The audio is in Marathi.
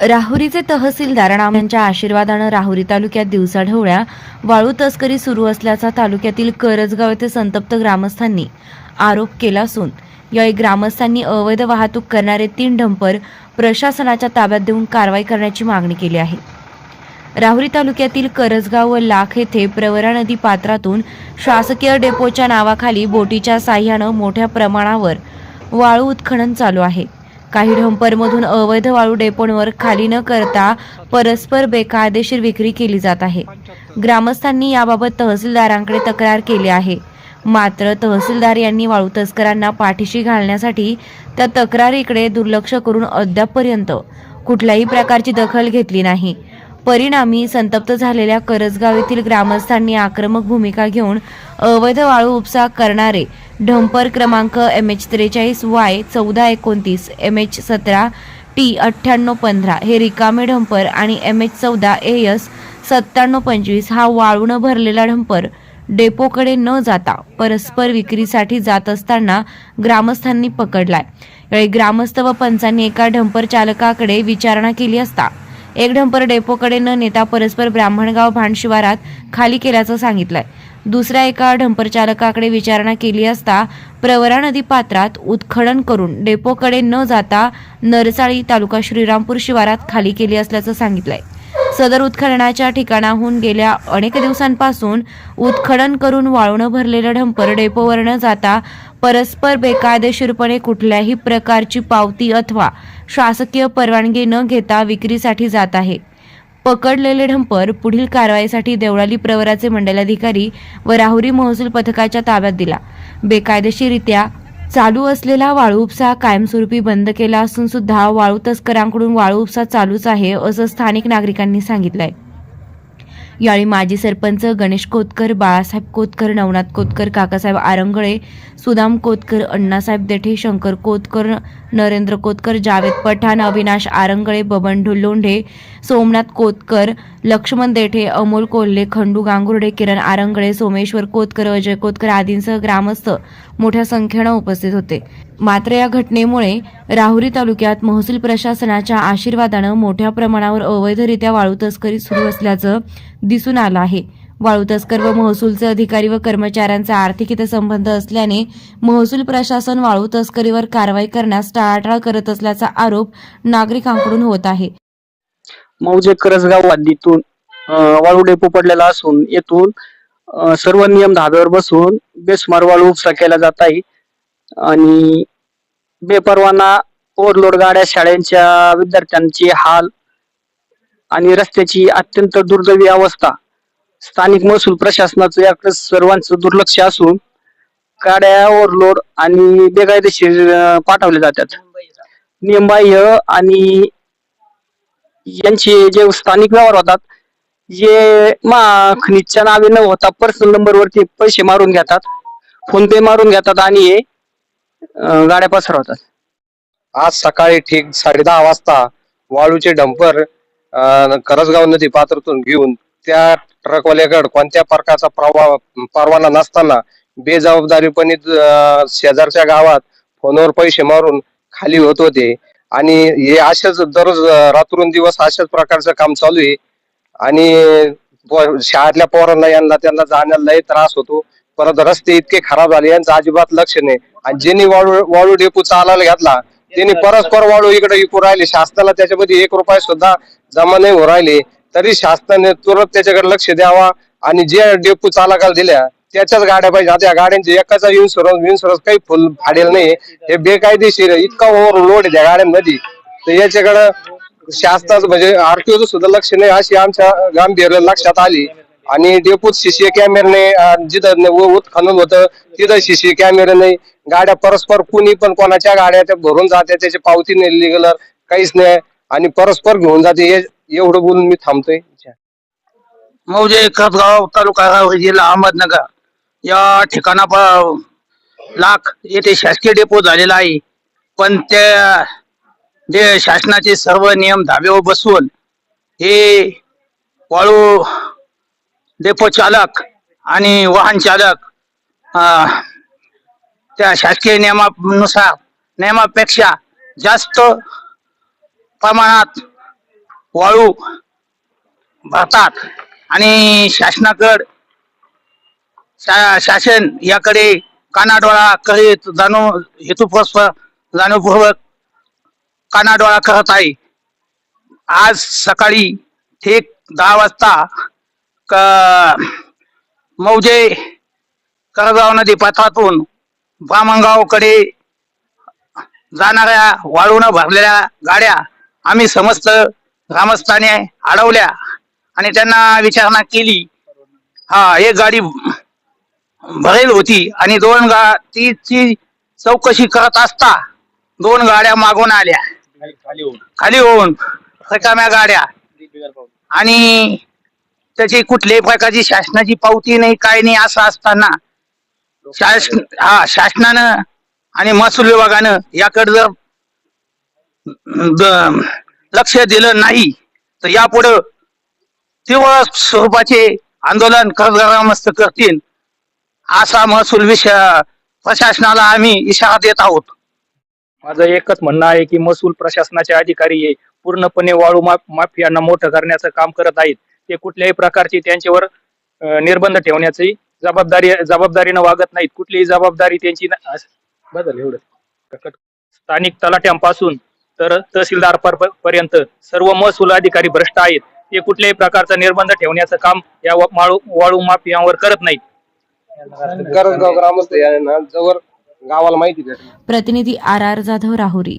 राहुरीचे तहसीलदार राम यांच्या आशीर्वादानं राहुरी तालुक्यात दिवसाढवळ्या वाळू तस्करी सुरू असल्याचा तालुक्यातील करजगाव येथे संतप्त ग्रामस्थांनी आरोप केला असून यावेळी ग्रामस्थांनी अवैध वाहतूक करणारे तीन डंपर प्रशासनाच्या ताब्यात देऊन कारवाई करण्याची मागणी केली आहे. राहुरी तालुक्यातील करजगाव व लाख येथे प्रवरा नदी पात्रातून शासकीय डेपोच्या नावाखाली बोटीच्या साह्यानं मोठ्या प्रमाणावर वाळू उत्खनन चालू आहे. काही डंपरमधून अवैध वाळू डेपोंवर खाली न करता परस्पर बेकायदेशीर विक्री केली जात आहे. ग्रामस्थांनी याबाबत तहसीलदारांकडे तक्रार केली आहे. मात्र तहसीलदार यांनी वाळू तस्करांना पाठीशी घालण्यासाठी त्या तक्रारीकडे दुर्लक्ष करून अद्यापपर्यंत कुठल्याही प्रकारची दखल घेतली नाही. परिणामी संतप्त झालेल्या करजगाव येथील ग्रामस्थांनी आक्रमक भूमिका घेऊन अवैध वाळू उपसा करणारे ढंपर क्रमांक एम एच त्रेचाळीस वाय चौदा एकोणतीस एम एच सतरा टी अठ्ठ्याण्णव पंधरा. हे रिकामे ढंपर आणि एम एच चौदा ए एस सत्त्याण्णव पंचवीस हा वाळून भरलेला ढंपर डेपोकडे न जाता परस्पर विक्रीसाठी जात असताना ग्रामस्थांनी पकडलाय. यावेळी ग्रामस्थ व पंचांनी एका ढंपर चालकाकडे विचारणा केली असता एक ढंपर डेपोकडे न नेता परस्पर ब्राह्मणगाव भांड शिवारात खाली केल्याचं सांगितलंय. दुसऱ्या एका ढंपर चालकाकडे विचारणा केली असता प्रवरा नदी पात्रात उत्खनन करून डेपोकडे न जाता नरसाळी तालुका श्रीरामपूर शिवारात खाली केली असल्याचं सांगितलंय. सदर उत्खननाच्या ठिकाणाहून गेल्या अनेक दिवसांपासून उत्खनन करून वाळून भरलेलं ढंपर डेपोवर न जाता परस्पर बेकायदेशीरपणे कुठल्याही प्रकारची पावती अथवा शासकीय परवानगी न घेता विक्रीसाठी जात आहे. पकडलेले ढंपर पुढील कारवाईसाठी देवळाली प्रवराचे मंडलाधिकारी व राहुरी महसूल पथकाच्या ताब्यात दिला. बेकायदेशीरित्या चालू असलेला वाळू उपसा कायमस्वरूपी बंद केला असून सुद्धा वाळू तस्करांकडून वाळू उपसा चालूच आहे असं स्थानिक नागरिकांनी सांगितलंय. यावेळी माजी सरपंच गणेश कोतकर बाळासाहेब कोतकर नवनाथ कोतकर काकासाहेब आरंगळे सुदाम कोतकर अण्णासाहेब देठे शंकर कोतकर नरेंद्र कोतकर जावेद पठाण अविनाश आरंगळे बबन लोंढे सोमनाथ कोतकर लक्ष्मण देठे अमोल कोल्हे खंडू गांगुर्डे किरण आरंगळे सोमेश्वर कोतकर अजय कोतकर आदींसह ग्रामस्थ मोठ्या संख्येनं उपस्थित होते. मात्र या घटनेमुळे राहुरी तालुक्यात महसूल प्रशासनाच्या आशीर्वादानं मोठ्या प्रमाणावर अवैधरित्या वाळू तस्करी सुरू असल्याचं दिसून आलं आहे. वाळू तस्कर व महसूलचे अधिकारी व कर्मचाऱ्यांचा आर्थिक हितसंबंध असल्याने महसूल प्रशासन वाळू तस्करीवर कारवाई करण्यास टाळाटाळ करत असल्याचा आरोप नागरिकांकडून होत आहे. मौजे करसगाव वादीतून वाळू डेपो पडलेला असून येथून सर्व नियम धाब्यावर बसून बेसुमार वाळू उपसा केला जात आहे. आणि बेपरवाना ओव्हरलोड गाड्या शाळेच्या विद्यार्थ्यांचे हाल आणि रस्त्याची अत्यंत दुर्दैवी अवस्था. स्थानिक महसूल प्रशासनाचं याकडे सर्वांचं दुर्लक्ष असून गाड्या ओव्हरलोड आणि बेकायदेशीर पाठवल्या जातात. नियमबाह्य आणि यांचे जे स्थानिक व्यवहार होतात जे मा खनिजच्या नावे न होता पर्सनल नंबरवरती पैसे मारून घेतात फोन पे मारून घेतात आणि अं, गाड्या पसरवतात. आज सकाळी ठीक साडे दहा वाजता वाळूचे डंपर अं, करसगाव नदी पात्रातून घेऊन त्या ट्रकवाल्याकडे कोणत्या प्रकारचा प्रवा परवाना नसताना बेजबाबदारीपणे शेजारच्या गावात फोनवर पैसे मारून खाली होत होते. आणि हे असेच दररोज अं, रात्रून दिवस अशाच प्रकारचं काम चालू आहे. आणि प- शाळेतल्या पोरांना यांना त्यांना जाण्याला लय त्रास होतो. परत रस्ते इतके खराब झाले यांचं अजिबात लक्ष नाही. आणि ज्यांनी वाळू वाळू डेपू चालायला घेतला त्यांनी परस्पर वाळू इकडे विकू राहिले. शासनाला त्याच्यामध्ये एक रुपये सुद्धा जमा नाही होऊ राहिले. तरी शासनाने तुरंत त्याच्याकडे लक्ष द्यावा आणि जे डेपू चालकाला दिल्या त्याच्याच गाड्या पाहिजे. आता या गाड्यांचे एकाचा इन्शुरन्स इन्शुरन्स काही फुल फाडेल नाही. हे बेकायदेशीर. इतका ओव्हरलोड आहे त्या गाड्यांमध्ये. तर याच्याकडं शासनाचं म्हणजे आरटीओचं सुद्धा लक्ष नाही. अशी आमच्या गांभीर्य लक्षात आली. आणि डेपूत सीसी कॅमेराने अं, जिथं उत्खनन होतं तिथं सीसी कॅमेरा नाही गाड्या परस्पर कुणी पण कोणाच्या गाड्या त्या भरून जाते त्याची पावती नाही लिगल काहीच नाही. आणि परस्पर घेऊन जाते एवढं बोलून मी थांबतोय. मौजे कसगाव तालुका जिल्हा अहमदनगर. या ठिकाणा लाख येथे शासकीय डेपो झालेला आहे. पण त्या जे शासनाचे सर्व नियम धाब्यावर बसवून हे वाळू डेपो चालक आणि वाहन चालक त्या शासकीय नियमानुसार नियमापेक्षा जास्त प्रमाणात वाळू भरतात. आणि शासनाकड शा- शासन याकडे कानाडोळा करीत जाणू हेतुपूर्वक जाणीवपूर्वक कानाडोळा करत आहे. आज सकाळी ठीक दहा वाजता क मौजे करगाव नदी पात्रातून बामणगावकडे जाणाऱ्या वाळून भरलेल्या गाड्या आम्ही समस्त ग्रामस्थाने अडवल्या आणि त्यांना विचारणा केली. हा एक गाडी भरेल होती आणि दोन गा तीची चौकशी करत असता दोन गाड्या मागून आल्या. खाली होऊन रिकाम्या गाड्या. आणि त्याची कुठल्याही प्रकारची शासनाची पावती नाही काय नाही असं असताना शासन हा शासनानं आणि महसूल विभागानं याकडे जर द- लक्ष दिलं नाही तर यापुढं तीव्र स्वरूपाचे आंदोलन ग्रामस्थ करतील असा महसूल विषय प्रशासनाला आम्ही इशारा देत आहोत. माझं एकच म्हणणं आहे की महसूल प्रशासनाचे अधिकारी हे पूर्णपणे वाळू माफ माफियांना मोठं करण्याचं काम करत आहेत. ते कुठल्याही प्रकारची त्यांच्यावर अं, निर्बंध ठेवण्याची जबाबदारी जबाबदारीनं वागत नाहीत. कुठलीही जबाबदारी त्यांची बदल एवढं. स्थानिक तलाट्यांपासून तर तहसीलदार पर- पर्यंत सर्व महसूल अधिकारी भ्रष्ट आहेत. ते कुठल्याही प्रकारचा निर्बंध ठेवण्याचं काम या वाळू माफियांवर करत नाहीत. करसगाव ग्रामस्थ यांना जवळ गावाला माहिती प्रतिनिधी आर आर जाधव राहुरी.